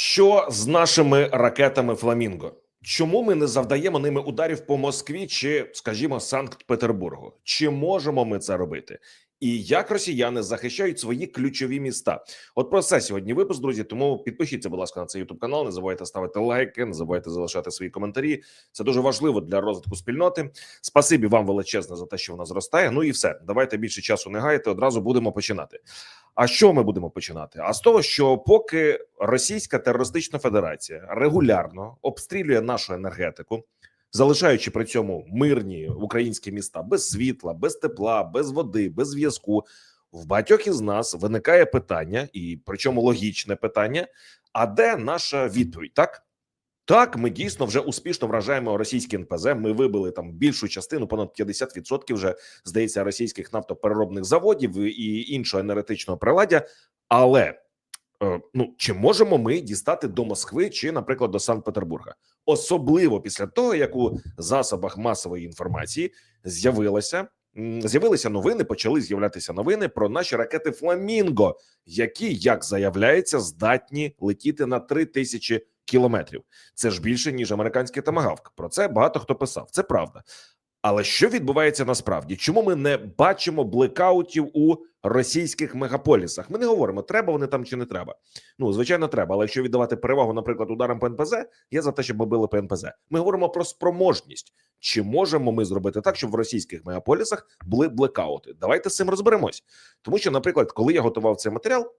Що з нашими ракетами Фламінго? Чому ми не завдаємо ними ударів по Москві чи, скажімо, Санкт-Петербургу? Чи можемо ми це робити? І як росіяни захищають свої ключові міста? От про це сьогодні випуск, друзі. Тому підпишіться, будь ласка, на цей youtube канал. Не забувайте ставити лайки, не забувайте залишати свої коментарі. Це дуже важливо для розвитку спільноти. Спасибі вам величезне за те, що вона зростає. Ну і все. Давайте більше часу не гаяти. Одразу будемо починати. А що ми будемо починати? А з того, що поки Російська терористична федерація регулярно обстрілює нашу енергетику, залишаючи при цьому мирні українські міста без світла, без тепла, без води, без зв'язку, в багатьох із нас виникає питання, і причому логічне питання: а де наша відповідь? Так. Так, ми дійсно вже успішно вражаємо російські НПЗ. Ми вибили там більшу частину, понад 50% вже здається, російських нафтопереробних заводів і іншого енергетичного приладдя. Але ну чи можемо ми дістати до Москви чи, наприклад, до Санкт-Петербурга, особливо після того, як у засобах масової інформації з'явилося. З'явилися новини, почали з'являтися новини про наші ракети Фламінго, які, як заявляється, здатні летіти на 3000 тисячі кілометрів. Це ж більше ніж американський тамагавк. Про це багато хто писав. Це правда. Але що відбувається насправді? Чому ми не бачимо блекаутів у російських мегаполісах? Ми не говоримо, треба вони там чи не треба. Ну звичайно, треба. Але якщо віддавати перевагу, наприклад, ударам по НПЗ, я за те, щоб ми били по. Ми говоримо про спроможність. Чи можемо ми зробити так, щоб в російських мегаполісах були блекаути? Давайте з цим розберемось. Тому що, наприклад, коли я готував цей матеріал,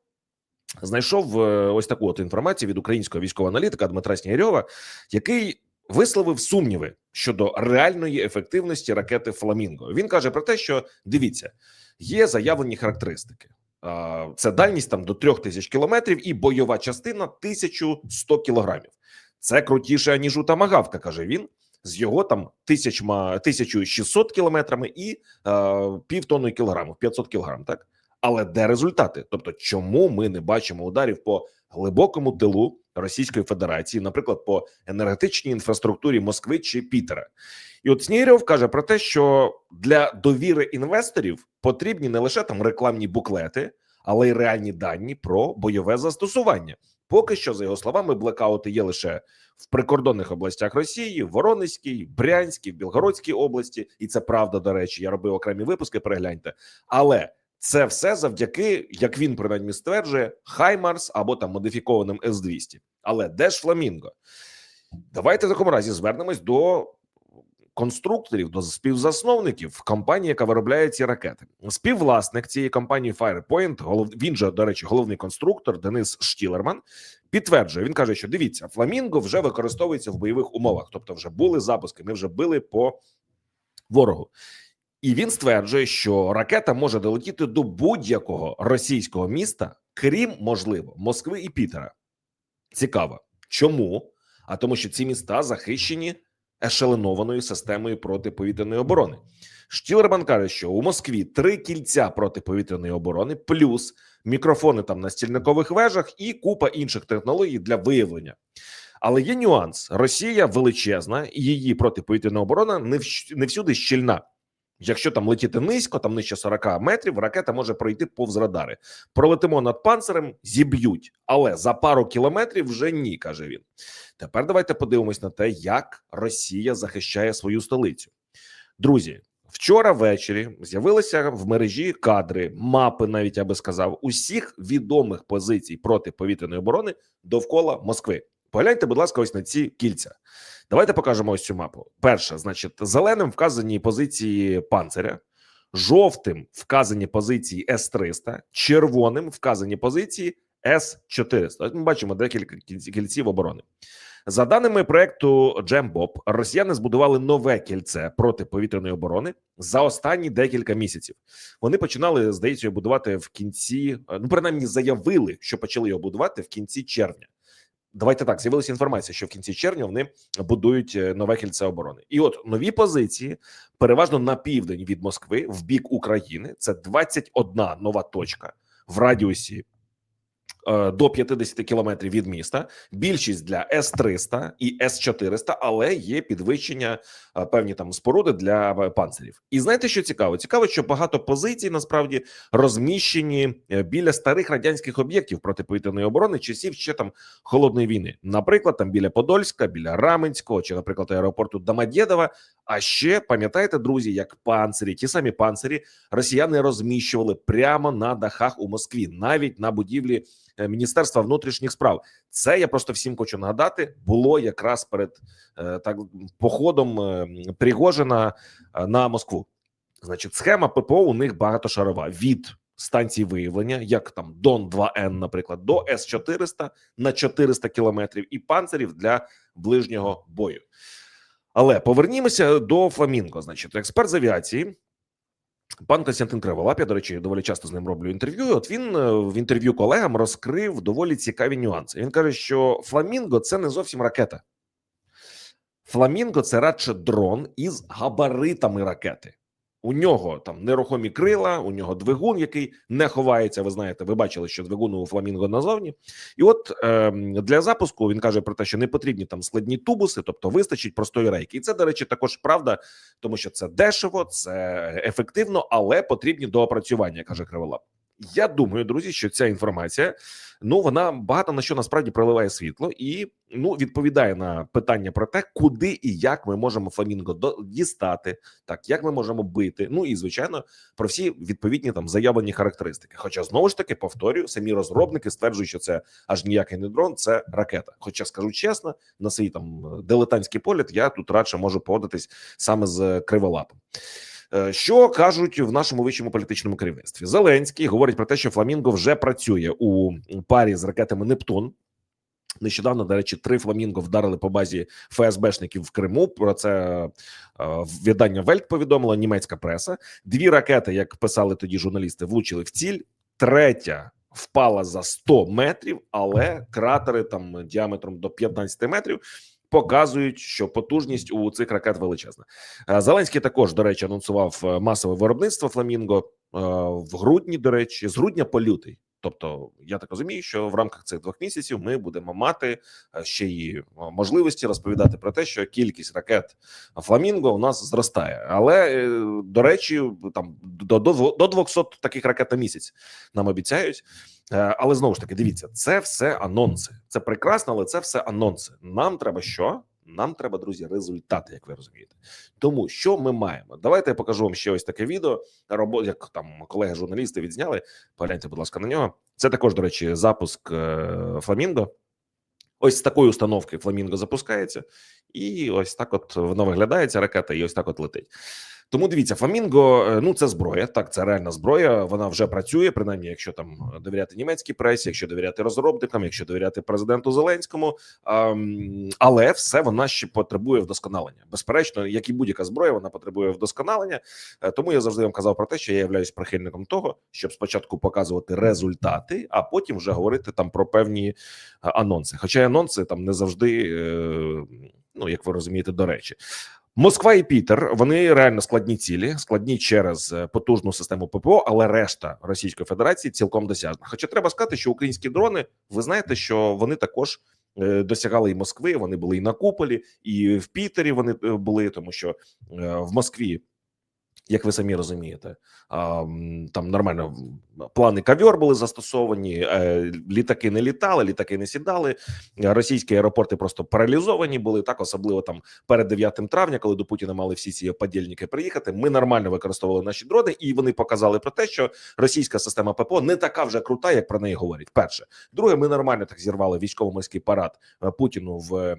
знайшов е, ось таку от інформацію від українського військового аналітика Дмитра Снігирьова, який висловив сумніви щодо реальної ефективності ракети Фламінго. Він каже про те, що дивіться, є заявлені характеристики. Це дальність там до 3000 кілометрів і бойова частина 1100 кілограмів. Це крутіше ніж у Тамагавка, каже він. З його там тисячма 1600 кілометрами і е, півтонної кілограмів, 500 кілограм, так але де результати? Тобто, чому ми не бачимо ударів по глибокому тилу Російської Федерації, наприклад, по енергетичній інфраструктурі Москви чи Пітера? І от Снігирьов каже про те, що для довіри інвесторів потрібні не лише там рекламні буклети, але й реальні дані про бойове застосування. Поки що, за його словами, блекаути є лише в прикордонних областях Росії, в Воронезькій, Брянській, Білгородській області, і це правда. До речі, я робив окремі випуски. Перегляньте, але це все завдяки, як він принаймні стверджує, Хаймарс або там модифікованим С 200 Але де ж Фламінго? Давайте в такому разі звернемось до конструкторів, до співзасновників компанії, яка виробляє ці ракети. Співвласник цієї компанії Firepoint, голов... він же, до речі, головний конструктор Денис Штілерман. Підтверджує, він каже, що дивіться, Фламінго вже використовується в бойових умовах, тобто вже були запуски. Ми вже били по ворогу. І він стверджує, що ракета може долетіти до будь-якого російського міста, крім можливо Москви і Пітера. Цікаво, чому? А тому, що ці міста захищені ешеленованою системою протиповітряної оборони. Штілерман каже, що у Москві три кільця протиповітряної оборони, плюс мікрофони там на стільникових вежах і купа інших технологій для виявлення. Але є нюанс: Росія величезна, і її протиповітряна оборона не всюди щільна. Якщо там летіти низько, там нижче 40 метрів, ракета може пройти повз радари. Пролетимо над панцирем, зіб'ють, але за пару кілометрів вже ні, каже він. Тепер давайте подивимось на те, як Росія захищає свою столицю. Друзі, вчора ввечері з'явилися в мережі кадри, мапи, навіть я би сказав, усіх відомих позицій протиповітряної оборони довкола Москви. Погляньте, будь ласка, ось на ці кільця. Давайте покажемо ось цю мапу. Перше, значить, зеленим вказані позиції панциря, жовтим вказані позиції С-300, червоним вказані позиції С-400. Ми бачимо декілька кільців оборони. За даними проекту Джембоб, росіяни збудували нове кільце протиповітряної оборони за останні декілька місяців. Вони починали, здається, будувати в кінці, ну принаймні заявили, що почали його будувати в кінці червня. Давайте так з'явилася інформація, що в кінці червня вони будують е, нове кільце оборони. І от нові позиції, переважно на південь від Москви, в бік України. Це 21 нова точка в радіусі до 50 кілометрів від міста. Більшість для С 300 і С 400 але є підвищення е, певні там споруди для е, панцирів. І знаєте, що цікаво? Цікаво, що багато позицій насправді розміщені е, біля старих радянських об'єктів протиповітряної оборони часів ще там холодної війни. Наприклад, там біля Подольська, біля Раменського, чи, наприклад, аеропорту Домодєдова. А ще пам'ятаєте, друзі, як панцирі, ті самі панцирі росіяни розміщували прямо на дахах у Москві, навіть на будівлі е, Міністерства внутрішніх справ. Це я просто всім хочу нагадати. Було якраз перед е, так походом е, Пригожина на Москву. Значить, схема ППО у них багатошарова від станцій виявлення, як там Дон 2 Н, наприклад, до С 400 на 400 кілометрів, і панцирів для ближнього бою. Але повернімося до Фламінго. Значить, експерт з авіації. Пан Костянтин Криволап, я, до речі, доволі часто з ним роблю інтерв'ю. От він е, в інтерв'ю колегам розкрив доволі цікаві нюанси. Він каже, що Фламінго це не зовсім ракета. Фламінго це радше дрон із габаритами ракети. У нього там нерухомі крила, у нього двигун, який не ховається. Ви знаєте, ви бачили, що двигун у фламінго назовні. І от е, для запуску він каже про те, що не потрібні там складні тубуси, тобто вистачить простої рейки. І це, до речі, також правда, тому що це дешево, це ефективно, але потрібні доопрацювання, каже Криволап. Я думаю, друзі, що ця інформація ну вона багато на що насправді проливає світло і ну відповідає на питання про те, куди і як ми можемо фламінго дістати, так як ми можемо бити. Ну і звичайно про всі відповідні там заявлені характеристики. Хоча знову ж таки повторюю, самі розробники стверджують, що це аж ніякий не дрон, це ракета. Хоча скажу чесно, на свій там дилетантський погляд, я тут радше можу погодитись саме з криволапом. Е, Що кажуть в нашому вищому політичному керівництві? Зеленський говорить про те, що Фламінго вже працює у парі з ракетами Нептун. Нещодавно, до речі, три фламінго вдарили по базі ФСБшників в Криму. Про це е, видання Вельт повідомила німецька преса. Дві ракети, як писали тоді журналісти, влучили в ціль. Третя впала за 100 метрів, але кратери там діаметром до 15 метрів показують, що потужність у цих ракет величезна. Е, Зеленський також, до речі, анонсував е, масове виробництво фламінго е, в грудні. До речі, з грудня по лютий. Тобто, я так розумію, що в рамках цих двох місяців ми будемо мати е, ще й е, можливості розповідати про те, що кількість ракет Фламінго у нас зростає. Але е, до речі, там до до, до 200 таких ракет на місяць нам обіцяють. Але знову ж таки, дивіться, це все анонси. Це прекрасно, але це все анонси. Нам треба що? Нам треба, друзі, результати, як ви розумієте. Тому що ми маємо? Давайте я покажу вам ще ось таке відео. Робо, як там колеги журналісти відзняли. Погляньте, будь ласка, на нього. Це також, до речі, запуск е, Фламінго. Ось з такої установки Фламінго запускається, і ось так, от воно виглядається ракета, і ось так от летить. Тому дивіться, Фламінго, е, ну це зброя. Так, це реальна зброя. Вона вже працює, принаймні, якщо там довіряти німецькій пресі, якщо довіряти розробникам, якщо довіряти президенту Зеленському. Але все вона ще потребує вдосконалення. Безперечно, як і будь-яка зброя, вона потребує вдосконалення. Е, Тому я завжди вам казав про те, що я являюсь прихильником того, щоб спочатку показувати результати, а потім вже говорити там про певні е, анонси. Хоча анонси там не завжди, ну як ви розумієте, до речі. Москва і Пітер вони реально складні цілі, складні через е, потужну систему ППО, але решта Російської Федерації цілком досяжна. Хоча треба сказати, що українські дрони, ви знаєте, що вони також е, досягали і Москви. Вони були і на куполі, і в Пітері вони е, були, тому що в Москві. Як ви самі розумієте, там нормально плани кавьор були застосовані, е, літаки не літали, літаки не сідали. Російські аеропорти просто паралізовані були так, особливо там перед 9 травня, коли до Путіна мали всі ці подільники приїхати. Ми нормально використовували наші дрони, і вони показали про те, що російська система ППО не така вже крута, як про неї говорять. Перше, друге, ми нормально так зірвали військово-морський парад е, Путіну в е,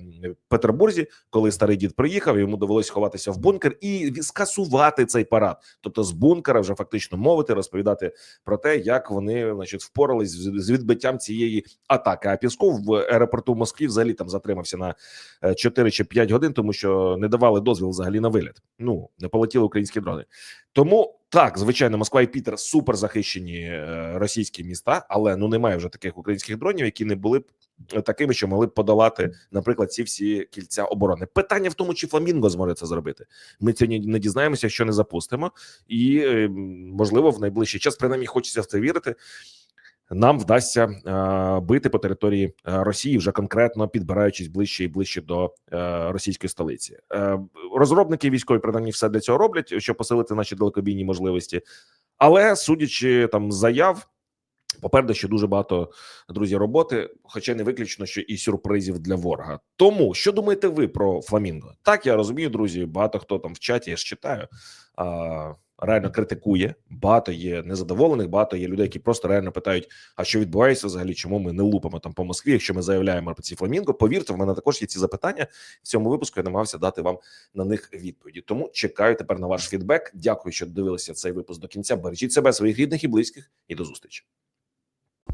Петербурзі, коли старий дід приїхав. Йому довелось ховатися в бункер і скасувати цей парад. Тобто з бункера вже фактично мовити, розповідати про те, як вони значить впорались з відбиттям цієї атаки. А Пісков в аеропорту Москві взагалі там затримався на е, 4 чи 5 годин, тому що не давали дозвіл взагалі на виліт. Ну не полетіли українські дрони. Тому так, звичайно, Москва і Пітер супер захищені е, російські міста, але ну немає вже таких українських дронів, які не були б е, такими, що могли б подолати, наприклад, ці всі кільця оборони. Питання в тому, чи Фламінго зможе це зробити. Ми сьогодні не дізнаємося, що не запустимо, і е, можливо в найближчий час принаймні хочеться в це вірити. нам вдасться е, бити по території е, Росії, вже конкретно підбираючись ближче і ближче до е, російської столиці. Е, розробники військові принаймні все для цього роблять, щоб посилити наші далекобійні можливості. Але судячи там заяв, попереду ще дуже багато друзі роботи, хоча не виключно, що і сюрпризів для ворога. Тому що думаєте ви про фламінго? Так я розумію, друзі. Багато хто там в чаті я ж читаю. А, Реально критикує, багато є незадоволених, багато є людей, які просто реально питають: а що відбувається взагалі? Чому ми не лупимо там по Москві? Якщо ми заявляємо про ці фламінго, повірте, в мене також є ці запитання. В цьому випуску я намагався дати вам на них відповіді. Тому чекаю тепер на ваш фідбек. Дякую, що дивилися цей випуск до кінця. Бережіть себе, своїх рідних і близьких, і до зустрічі.